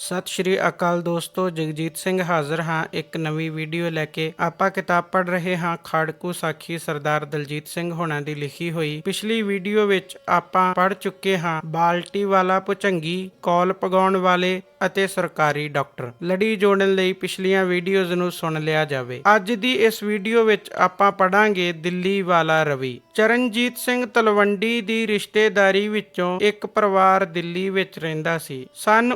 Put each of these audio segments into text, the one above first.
ਸਤਿ ਸ਼੍ਰੀ ਅਕਾਲ ਦੋਸਤੋ, ਜਗਜੀਤ ਸਿੰਘ ਹਾਜ਼ਰ ਹਾਂ ਇੱਕ ਨਵੀਂ ਵੀਡੀਓ ਲੈ ਕੇ। ਆਪਾਂ ਕਿਤਾਬ ਪੜ੍ਹ ਰਹੇ ਹਾਂ ਖਾੜਕੂ ਸਾਖੀ ਸਰਦਾਰ ਦਲਜੀਤ ਸਿੰਘ ਹੋਣਾ ਦੀ ਲਿਖੀ ਹੋਈ। ਪਿਛਲੀ ਵੀਡੀਓ ਵਿੱਚ ਆਪਾਂ ਪੜ੍ਹ ਚੁੱਕੇ ਹਾਂ ਬਾਲਟੀ ਵਾਲਾ ਭੁਚੰਗੀ, ਕੌਲ ਪਗਾਉਣ ਵਾਲੇ ਅਤੇ ਸਰਕਾਰੀ ਡਾਕਟਰ। ਲੜੀ ਜੋੜਨ ਲਈ ਪਿਛਲੀਆਂ ਵੀਡੀਓਜ਼ ਨੂੰ ਸੁਣ ਲਿਆ ਜਾਵੇ। ਅੱਜ ਦੀ ਇਸ ਵੀਡੀਓ ਵਿੱਚ ਆਪਾਂ ਪੜਾਂਗੇ ਦਿੱਲੀ ਵਾਲਾ ਰਵੀ। ਚਰਨਜੀਤ ਸਿੰਘ ਤਲਵੰਡੀ ਦੀ ਰਿਸ਼ਤੇਦਾਰੀ ਵਿੱਚੋਂ ਇੱਕ ਪਰਿਵਾਰ ਦਿੱਲੀ ਵਿੱਚ ਰਹਿੰਦਾ ਸੀ। ਸਨ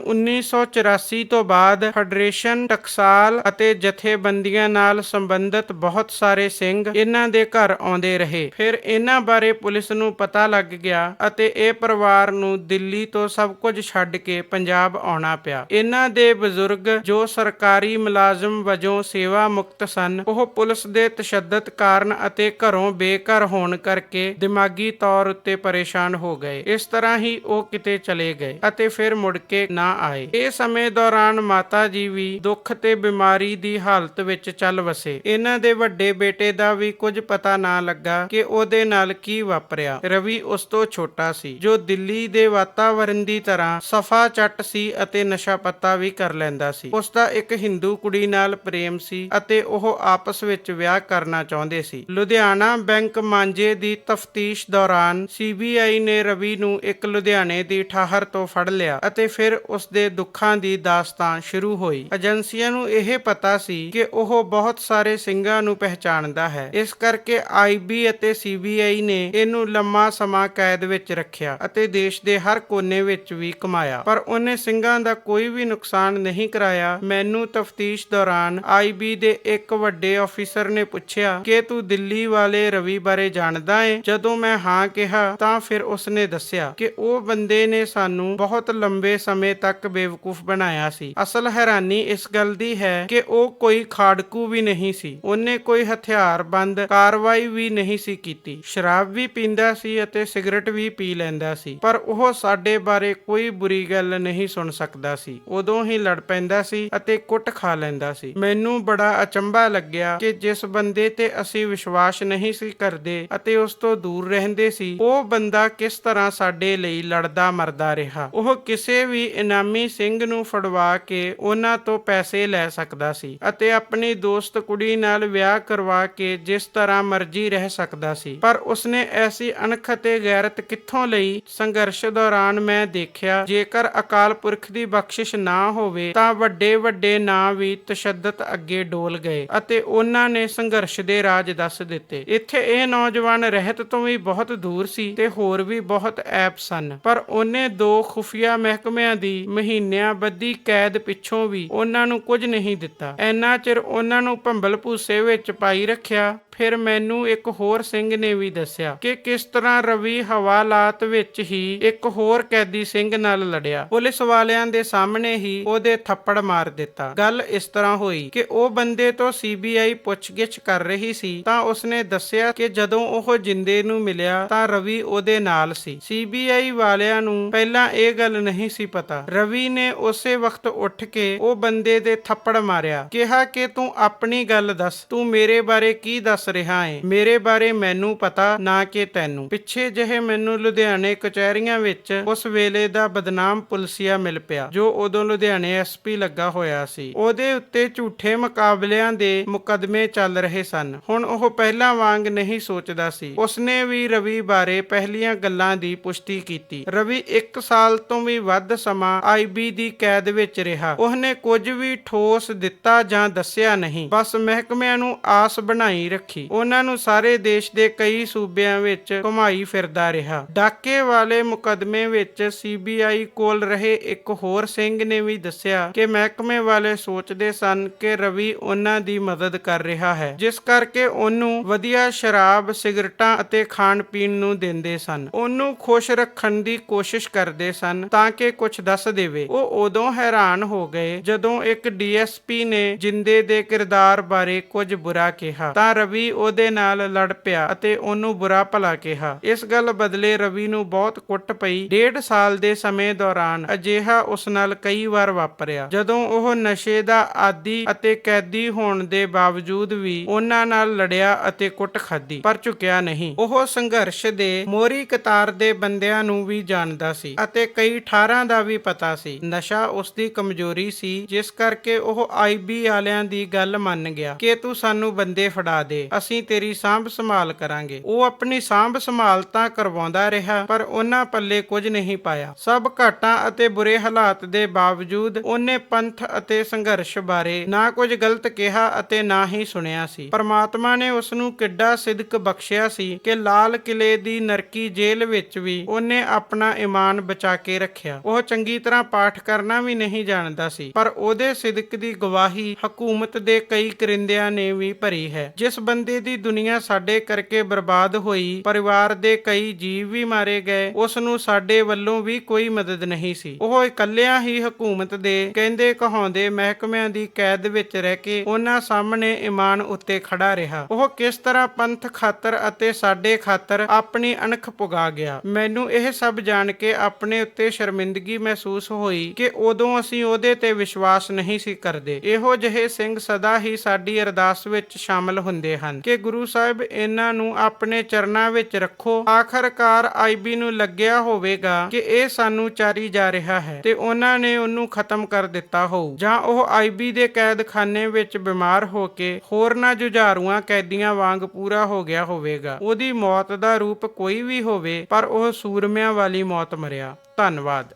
1984 ਤੋਂ ਬਾਅਦ ਫੈਡਰੇਸ਼ਨ, ਟਕਸਾਲ ਅਤੇ ਜਥੇਬੰਦੀਆਂ ਨਾਲ ਸੰਬੰਧਿਤ ਬਹੁਤ ਸਾਰੇ ਸਿੰਘ ਇਹਨਾਂ ਦੇ ਘਰ ਆਉਂਦੇ ਰਹੇ। ਫਿਰ ਇਹਨਾਂ ਬਾਰੇ ਪੁਲਿਸ ਨੂੰ ਪਤਾ ਲੱਗ ਗਿਆ ਅਤੇ ਇਹ ਪਰਿਵਾਰ ਨੂੰ ਦਿੱਲੀ ਤੋਂ ਸਭ ਕੁਝ ਛੱਡ ਕੇ ਪੰਜਾਬ ਆਉਣਾ ਪਿਆ। ਇਹਨਾਂ ਦੇ ਬਜ਼ੁਰਗ ਜੋ ਸਰਕਾਰੀ ਮੁਲਾਜ਼ਮ ਵਜੋਂ ਸੇਵਾ ਮੁਕਤ ਸਨ, ਉਹ ਪੁਲਿਸ ਦੇ ਤਸ਼ੱਦਦ ਕਾਰਨ ਅਤੇ ਘਰੋਂ ਬੇਘਰ ਹੋਣ ਕਰਕੇ ਦਿਮਾਗੀ ਤੌਰ ਉੱਤੇ ਪਰੇਸ਼ਾਨ ਹੋ ਗਏ। ਇਸ ਤਰ੍ਹਾਂ ਹੀ ਉਹ ਕਿਤੇ ਚਲੇ ਗਏ ਅਤੇ ਫਿਰ ਮੁੜ ਕੇ ਨਾ ਆਏ। ਇਹ ਸਮੇਂ ਦੌਰਾਨ ਮਾਤਾ ਜੀ ਵੀ ਦੁੱਖ ਤੇ ਬਿਮਾਰੀ ਦੀ ਹਾਲਤ ਵਿੱਚ ਚੱਲ ਵਸੇ। ਇਹਨਾਂ ਦੇ ਵੱਡੇ ਬੇਟੇ ਦਾ ਵੀ ਕੁਝ ਪਤਾ ਨਾ ਲੱਗਾ ਕਿ ਉਹਦੇ ਨਾਲ ਕੀ ਵਾਪਰਿਆ। ਰਵੀ ਉਸ ਤੋਂ ਛੋਟਾ ਸੀ, ਜੋ ਦਿੱਲੀ ਦੇ ਵਾਤਾਵਰਣ ਦੀ ਤਰ੍ਹਾਂ ਸਫਾ ਚੱਟ ਸੀ ਅਤੇ ਨਸ਼ਾ ਪੱਤਾ ਵੀ ਕਰ ਲੈਂਦਾ ਸੀ। ਉਸ ਦਾ ਇੱਕ ਹਿੰਦੂ ਕੁੜੀ ਨਾਲ ਪ੍ਰੇਮ ਸੀ ਅਤੇ ਉਹ ਆਪਸ ਵਿੱਚ ਵਿਆਹ ਕਰਨਾ ਚਾਹੁੰਦੇ ਸੀ। ਲੁਧਿਆਣਾ ਬੈਂਕ ਮਾਂਜੇ ਦੀ ਤਫਤੀਸ਼ ਦੌਰਾਨ ਸੀਬੀਆਈ ਨੇ ਰਵੀ ਨੂੰ ਇੱਕ ਲੁਧਿਆਣੇ ਦੀ ਠਾਹਰ ਤੋਂ ਫੜ ਲਿਆ ਅਤੇ ਫਿਰ ਉਸ ਦੇ ਦੁੱਖਾਂ ਦੀ ਦਾਸਤਾਨ ਸ਼ੁਰੂ ਹੋਈ। ਏਜੰਸੀਆਂ ਨੂੰ ਇਹ ਪਤਾ ਸੀ ਕਿ ਉਹ ਬਹੁਤ ਸਾਰੇ ਸਿੰਘਾਂ ਨੂੰ ਪਹਿਚਾਣਦਾ ਹੈ। ਇਸ ਕਰਕੇ ਆਈਬੀ ਅਤੇ ਸੀਬੀਆਈ ਨੇ ਇਹਨੂੰ ਲੰਮਾ ਸਮਾਂ ਕੈਦ ਵਿੱਚ ਰੱਖਿਆ ਅਤੇ ਦੇਸ਼ ਦੇ ਹਰ ਕੋਨੇ ਵਿੱਚ ਵੀ ਕਮਾਇਆ। ਪਰ ਉਹਨੇ ਸਿੰਘਾਂ ਦਾ ਕੋਈ ਵੀ ਨੁਕਸਾਨ ਨਹੀਂ ਕਰਾਇਆ। ਮੈਨੂੰ ਤਫਤੀਸ਼ ਦੌਰਾਨ ਆਈਬੀ ਦੇ ਇੱਕ ਵੱਡੇ ਅਫੀਸਰ ਨੇ ਪੁੱਛਿਆ, ਕਿ ਤੂੰ ਦਿੱਲੀ ਵਾਲੇ ਰਵੀ ਬਾਰੇ ਜਾਣਦਾ ਹੈ ਜਦੋਂ ਮੈਂ ਹਾਂ ਕਿਹਾ, ਤਾਂ ਫਿਰ ਉਸਨੇ ਦੱਸਿਆ ਕਿ ਉਹ ਬੰਦੇ ਨੇ ਸਾਨੂੰ ਬਹੁਤ ਲੰਬੇ ਸਮੇਂ ਤੱਕ ਬੇਵਕੂਫ ਬਣਾਇਆ ਸੀ। ਅਸਲ ਹੈਰਾਨੀ ਇਸ ਗੱਲ ਦੀ ਹੈ ਕਿ ਉਹ ਕੋਈ ਖਾੜਕੂ ਵੀ ਨਹੀਂ ਸੀ। ਉਹਨੇ ਕੋਈ ਹਥਿਆਰਬੰਦ ਕਾਰਵਾਈ ਵੀ ਨਹੀਂ ਸੀ ਕੀਤੀ। ਸ਼ਰਾਬ ਵੀ ਪੀਂਦਾ ਸੀ ਅਤੇ ਸਿਗਰਟ ਵੀ ਪੀ ਲੈਂਦਾ ਸੀ। ਪਰ ਉਹ ਸਾਡੇ ਬਾਰੇ ਕੋਈ ਬੁਰੀ ਗੱਲ ਨਹੀਂ ਸੁਣ ਸਕਦਾ ਸੀ। ਉਦੋਂ ਹੀ ਲੜ ਪੈਂਦਾ ਸੀ ਅਤੇ ਕੁੱਟ ਖਾ ਲੈਂਦਾ ਸੀ। ਮੈਨੂੰ ਬੜਾ ਅਚੰਭਾ ਲੱਗਿਆ ਕਿ ਜਿਸ ਬੰਦੇ ਤੇ ਅਸੀਂ ਵਿਸ਼ਵਾਸ ਨਹੀਂ ਸੀ ਕਰਦੇ ਅਤੇ ਉਸ ਤੋਂ ਦੂਰ ਰਹਿੰਦੇ ਸੀ, ਉਹ ਬੰਦਾ ਕਿਸ ਤਰ੍ਹਾਂ ਸਾਡੇ ਲਈ ਲੜਦਾ ਮਰਦਾ ਰਿਹਾ। ਉਹ ਕਿਸੇ ਵੀ ਇਨਾਮੀ ਸਿੰਘ ਨੂੰ ਫੜਵਾ ਕੇ ਉਹਨਾਂ ਤੋਂ ਪੈਸੇ ਲੈ ਸਕਦਾ ਸੀ ਅਤੇ ਆਪਣੀ ਦੋਸਤ ਕੁੜੀ ਨਾਲ ਵਿਆਹ ਕਰਵਾ ਕੇ ਜਿਸ ਤਰ੍ਹਾਂ ਮਰਜ਼ੀ ਰਹਿ ਸਕਦਾ ਸੀ। ਪਰ ਉਸਨੇ ਐਸੀ ਅਣਖ ਅਤੇ ਗੈਰਤ ਕਿੱਥੋਂ ਲਈ? ਸੰਘਰਸ਼ ਦੌਰਾਨ ਮੈਂ ਦੇਖਿਆ, ਜੇਕਰ ਅਕਾਲ ਪੁਰਖ ਦੀ ਬਖਸ਼ਿਸ਼ ਨਾ ਹੋਵੇ, ਤਾਂ ਵੱਡੇ ਵੱਡੇ ਨਾਂ ਵੀ ਤਸ਼ੱਦਦ ਅੱਗੇ ਡੋਲ ਗਏ ਅਤੇ ਉਹਨਾਂ ਨੇ ਸੰਘਰਸ਼ ਦੇ ਰਾਜ ਦੱਸ ਦਿੱਤੇ। ਇੱਥੇ ਇਹ ਨੌਜਵਾਨ ਰਹਿਤ ਤੋਂ ਵੀ ਬਹੁਤ ਦੂਰ ਸੀ ਤੇ ਹੋਰ ਵੀ ਬਹੁਤ ਐਪ ਸਨ। ਪਰ ਉਹਨੇ ਦੋ ਖੁਫੀਆ ਮਹਿਕਮਿਆਂ ਦੀ ਮਹੀਨਿਆਂ ਬੱਧੀ ਕੈਦ ਪਿੱਛੋਂ ਵੀ ਉਹਨਾਂ ਨੂੰ ਕੁਝ ਨਹੀਂ ਦਿੱਤਾ। ਇੰਨਾ ਚਿਰ ਉਹਨਾਂ ਨੂੰ ਭੰਬਲ ਭੂਸੇ ਵਿੱਚ ਪਾਈ ਰੱਖਿਆ ਫਿਰ ਮੈਨੂੰ ਇੱਕ ਹੋਰ ਸਿੰਘ ਨੇ ਵੀ ਦੱਸਿਆ ਕਿ ਕਿਸ ਤਰ੍ਹਾਂ ਰਵੀ ਹਵਾਲਾਤ ਵਿੱਚ ਹੀ ਇੱਕ ਹੋਰ ਕੈਦੀ ਸਿੰਘ ਨਾਲ ਲੜਿਆ। ਪੁਲਿਸ ਵਾਲਿਆਂ ਦੇ ਸਾਹਮਣੇ ਹੀ ਉਹਦੇ ਥੱਪੜ ਮਾਰ ਦਿੱਤਾ। ਗੱਲ ਇਸ ਤਰ੍ਹਾਂ ਹੋਈ ਕਿ ਉਹ ਬੰਦੇ ਤੋਂ ਸੀਬੀਆਈ ਪੁੱਛਗਿੱਛ ਕਰ ਰਹੀ ਸੀ ਤਾਂ ਉਸਨੇ ਦੱਸਿਆ ਕਿ ਜਦੋਂ ਉਹ ਜਿੰਦੇ ਨੂੰ ਮਿਲਿਆ ਤਾਂ ਰਵੀ ਉਹਦੇ ਨਾਲ ਸੀ। ਸੀਬੀਆਈ ਵਾਲਿਆਂ ਨੂੰ ਪਹਿਲਾਂ ਇਹ ਗੱਲ ਨਹੀਂ ਸੀ ਪਤਾ। ਰਵੀ ਨੇ ਉਸੇ ਵਕਤ ਉੱਠ ਕੇ ਉਹ ਬੰਦੇ ਦੇ ਥੱਪੜ ਮਾਰਿਆ। ਕਿਹਾ ਕਿ ਤੂੰ ਆਪਣੀ ਗੱਲ ਦੱਸ। ਤੂੰ ਮੇਰੇ ਬਾਰੇ ਕੀ ਦੱਸ ਰਿਹਾ ਏ। ਮੇਰੇ ਬਾਰੇ ਮੈਨੂੰ ਪਤਾ ਨਾ ਕਿ ਤੈਨੂੰ। ਪਿੱਛੇ ਜਿਹੇ ਮੈਨੂੰ ਲੁਧਿਆਣੇ ਕਚਹਿਰੀਆਂ ਵਿੱਚ ਉਸ ਵੇਲੇ ਦਾ ਬਦਨਾਮ ਪੁਲਸੀਆ ਮਿਲ ਪਿਆ, ਜੋ ਉਦੋਂ ਲੁਧਿਆਣੇ ਐਸਪੀ ਲੱਗਾ ਹੋਇਆ ਸੀ। ਉਹਦੇ ਉੱਤੇ ਝੂਠੇ ਮੁਕਾਬਲਿਆਂ ਦੇ ਮੁਕਦਮੇ ਚੱਲ ਰਹੇ ਸਨ। ਹੁਣ ਉਹ ਪਹਿਲਾਂ ਵਾਂਗ ਨਹੀਂ ਸੋਚਦਾ ਸੀ। ਉਸਨੇ ਵੀ ਰਵੀ ਬਾਰੇ ਪਹਿਲੀਆਂ ਗੱਲਾਂ ਦੀ ਪੁਸ਼ਟੀ ਕੀਤੀ। ਰਵੀ 1 ਸਾਲ ਤੋਂ ਵੀ ਵੱਧ ਸਮਾਂ ਆਈਬੀ ਦੀ ਕੈਦ ਵਿੱਚ ਰਿਹਾ। ਉਹਨੇ ਕੁਝ ਵੀ ਠੋਸ ਦਿੱਤਾ ਜਾਂ ਦੱਸਿਆ ਨਹੀਂ। ਬਸ ਮਹਿਕਮਿਆਂ ਨੂੰ ਆਸ ਬਣਾਈ ਰੱਖੀ। ਉਹਨਾਂ ਨੂੰ ਸਾਰੇ ਦੇਸ਼ ਦੇ ਕਈ ਸੂਬਿਆਂ ਵਿੱਚ ਘੁਮਾਈ ਫਿਰਦਾ ਰਿਹਾ। ਡਾਕੇ ਵਾਲੇ ਮੁਕਦਮੇ ਵਿੱਚ ਸੀਬੀਆਈ ਕੋਲ ਰਹੇ ਇੱਕ ਹੋਰ ਸਿੰਘ ਨੇ ਵੀ ਦੱਸਿਆ ਕਿ ਮਹਿਕਮੇ ਵਾਲੇ ਸੋਚਦੇ ਸਨ ਕਿ ਰਵੀ ਉਹਨਾਂ ਦੀ ਮਦਦ ਕਰ ਰਿਹਾ ਹੈ, ਜਿਸ ਕਰਕੇ ਉਹਨੂੰ ਵਧੀਆ ਸ਼ਰਾਬ, ਸਿਗਰਟਾਂ ਅਤੇ ਖਾਣ ਪੀਣ ਨੂੰ ਦਿੰਦੇ ਸਨ। ਉਹਨੂੰ ਖੁਸ਼ ਰੱਖਣ ਦੀ ਕੋਸ਼ਿਸ਼ ਕਰਦੇ ਸਨ ਤਾਂ ਕਿ ਕੁਝ ਦੱਸ ਦੇਵੇ। ਉਹ ਉਦੋਂ ਹੈਰਾਨ ਹੋ ਗਏ ਜਦੋਂ ਇੱਕ ਡੀਐਸਪੀ ਨੇ ਜਿੰਦੇ ਦੇ ਕਿਰਦਾਰ ਬਾਰੇ ਕੁਝ ਬੁਰਾ ਕਿਹਾ। ਤਾਂ ਰਵੀ ਵੀ ਉਹਦੇ ਨਾਲ ਲੜ ਪਿਆ ਅਤੇ ਉਹਨੂੰ ਬੁਰਾ ਭਲਾ ਕਿਹਾ। ਇਸ ਗੱਲ ਬਦਲੇ ਰਵੀ ਨੂੰ ਬਹੁਤ ਕੁੱਟ ਪਈ। ਡੇਢ ਸਾਲ ਦੇ ਸਮੇਂ ਦੌਰਾਨ ਅਜਿਹਾ ਉਸ ਨਾਲ ਕਈ ਵਾਰ ਵਾਪਰਿਆ। ਜਦੋਂ ਉਹ ਨਸ਼ੇ ਦਾ ਆਦੀ ਅਤੇ ਕੈਦੀ ਹੋਣ ਦੇ ਬਾਵਜੂਦ ਵੀ ਉਹਨਾਂ ਨਾਲ ਲੜਿਆ ਅਤੇ ਕੁੱਟ ਖਾਧੀ, ਪਰ ਝੁਕਿਆ ਨਹੀਂ। ਉਹ ਸੰਘਰਸ਼ ਦੇ ਮੋਰੀ ਕਤਾਰ ਦੇ ਬੰਦਿਆਂ ਨੂੰ ਵੀ ਜਾਣਦਾ ਸੀ ਅਤੇ ਕਈ ਠਾਰਾਂ ਦਾ ਵੀ ਪਤਾ ਸੀ। ਨਸ਼ਾ ਉਸ ਦੀ ਕਮਜ਼ੋਰੀ ਸੀ, ਜਿਸ ਕਰਕੇ ਉਹ ਆਈਬੀ ਵਾਲਿਆਂ ਦੀ ਗੱਲ ਮੰਨ ਗਿਆ ਕਿ ਤੂੰ ਸਾਨੂੰ ਬੰਦੇ ਫੜਾ ਦੇ। ਅਸੀਂ ਤੇਰੀ ਸਾਂਭ ਸੰਭਾਲ ਕਰਾਂਗੇ। ਉਹ ਆਪਣੀ ਸਾਂਭ ਸੰਭਾਲ ਤਾਂ ਕਰਵਾਉਂਦਾ ਰਿਹਾ, ਪਰ ਉਹਨਾਂ ਪੱਲੇ ਕੁਝ ਨਹੀਂ ਪਾਇਆ। ਸਭ ਘਾਟਾਂ ਅਤੇ ਬੁਰੇ ਹਾਲਾਤ ਦੇ ਬਾਵਜੂਦ ਉਹਨੇ ਪੰਥ ਅਤੇ ਸੰਘਰਸ਼ ਬਾਰੇ ਨਾ ਕੁਝ ਗਲਤ ਕਿਹਾ ਅਤੇ ਨਾ ਹੀ ਸੁਣਿਆ ਸੀ। ਪਰਮਾਤਮਾ ਨੇ ਉਸ ਨੂੰ ਕਿੱਡਾ ਸਿਦਕ ਬਖਸ਼ਿਆ ਸੀ ਕਿ ਲਾਲ ਕਿਲੇ ਦੀ ਨਰਕੀ ਜੇਲ੍ਹ ਵਿੱਚ ਵੀ ਉਹਨੇ ਆਪਣਾ ਈਮਾਨ ਬਚਾ ਕੇ ਰੱਖਿਆ। ਉਹ ਚੰਗੀ ਤਰ੍ਹਾਂ ਪਾਠ ਕਰਨਾ ਵੀ ਨਹੀਂ ਜਾਣਦਾ ਸੀ, ਪਰ ਉਹਦੇ ਸਿਦਕ ਦੀ ਗਵਾਹੀ ਹਕੂਮਤ ਦੇ ਕਈ ਕਰਿੰਦਿਆਂ ਨੇ ਵੀ ਭਰੀ ਹੈ। ਜਿਸ ਬੰਦੇ ਦੀ ਦੁਨੀਆ ਸਾਡੇ ਕਰਕੇ ਬਰਬਾਦ ਹੋਈ, ਪਰਿਵਾਰ ਦੇ ਕਈ ਜੀਵ ਵੀ ਮਾਰੇ ਗਏ ਉਸ ਨੂੰ ਸਾਡੇ ਵੱਲੋਂ ਵੀ ਕੋਈ ਮਦਦ ਨਹੀਂ ਸੀ। ਉਹ ਇਕੱਲਿਆਂ ਹੀ ਹਕੂਮਤ ਦੇ, ਕਹਿੰਦੇ ਕਹਾਉਂਦੇ ਮਹਿਕਮਿਆਂ ਦੀ ਕੈਦ ਵਿੱਚ ਰਹਿ ਕੇ ਉਹਨਾਂ ਸਾਹਮਣੇ ਇਮਾਨ ਉੱਤੇ ਖੜਾ ਰਿਹਾ। ਉਹ ਕਿਸ ਤਰ੍ਹਾਂ ਪੰਥ ਖਾਤਰ ਅਤੇ ਸਾਡੇ ਖਾਤਰ ਆਪਣੀ ਅਣਖ ਪੁਗਾ ਗਿਆ। ਮੈਨੂੰ ਇਹ ਸਭ ਜਾਣ ਕੇ ਆਪਣੇ ਉੱਤੇ ਸ਼ਰਮਿੰਦਗੀ ਮਹਿਸੂਸ ਹੋਈ ਕਿ ਉਦੋਂ ਅਸੀਂ ਉਹਦੇ ਤੇ ਵਿਸ਼ਵਾਸ ਨਹੀਂ ਸੀ ਕਰਦੇ। ਇਹੋ ਜਿਹੇ ਸਿੰਘ ਸਦਾ ਹੀ ਸਾਡੀ ਅਰਦਾਸ ਵਿੱਚ ਸ਼ਾਮਲ ਹੁੰਦੇ ਹਨ। ਹਨ। ਕਿ ਗੁਰੂ ਸਾਹਿਬ ਇਹਨਾਂ ਨੂੰ ਆਪਣੇ ਚਰਨਾਂ ਵਿੱਚ ਰੱਖੋ। ਆਖਰਕਾਰ ਆਈਬੀ ਨੂੰ ਲੱਗਿਆ ਹੋਵੇਗਾ ਕਿ ਇਹ ਸਾਨੂੰ ਚਾਰੀ ਜਾ ਰਿਹਾ ਹੈ ਤੇ ਉਹਨਾਂ ਨੇ ਉਹਨੂੰ ਖਤਮ ਕਰ ਦਿੱਤਾ ਹੋਊ। ਜਾਂ ਉਹ ਆਈਬੀ ਦੇ ਕੈਦਖਾਨੇ ਵਿੱਚ ਬਿਮਾਰ ਹੋ ਕੇ ਹੋਰਨਾਂ ਜੁਝਾਰੂਆਂ ਕੈਦੀਆਂ ਵਾਂਗ ਪੂਰਾ ਹੋ ਗਿਆ ਹੋਵੇਗਾ। ਉਹਦੀ ਮੌਤ ਦਾ ਰੂਪ ਕੋਈ ਵੀ ਹੋਵੇ, ਪਰ ਉਹ ਸੂਰਮਿਆਂ ਵਾਲੀ ਮੌਤ ਮਰਿਆ। ਧੰਨਵਾਦ।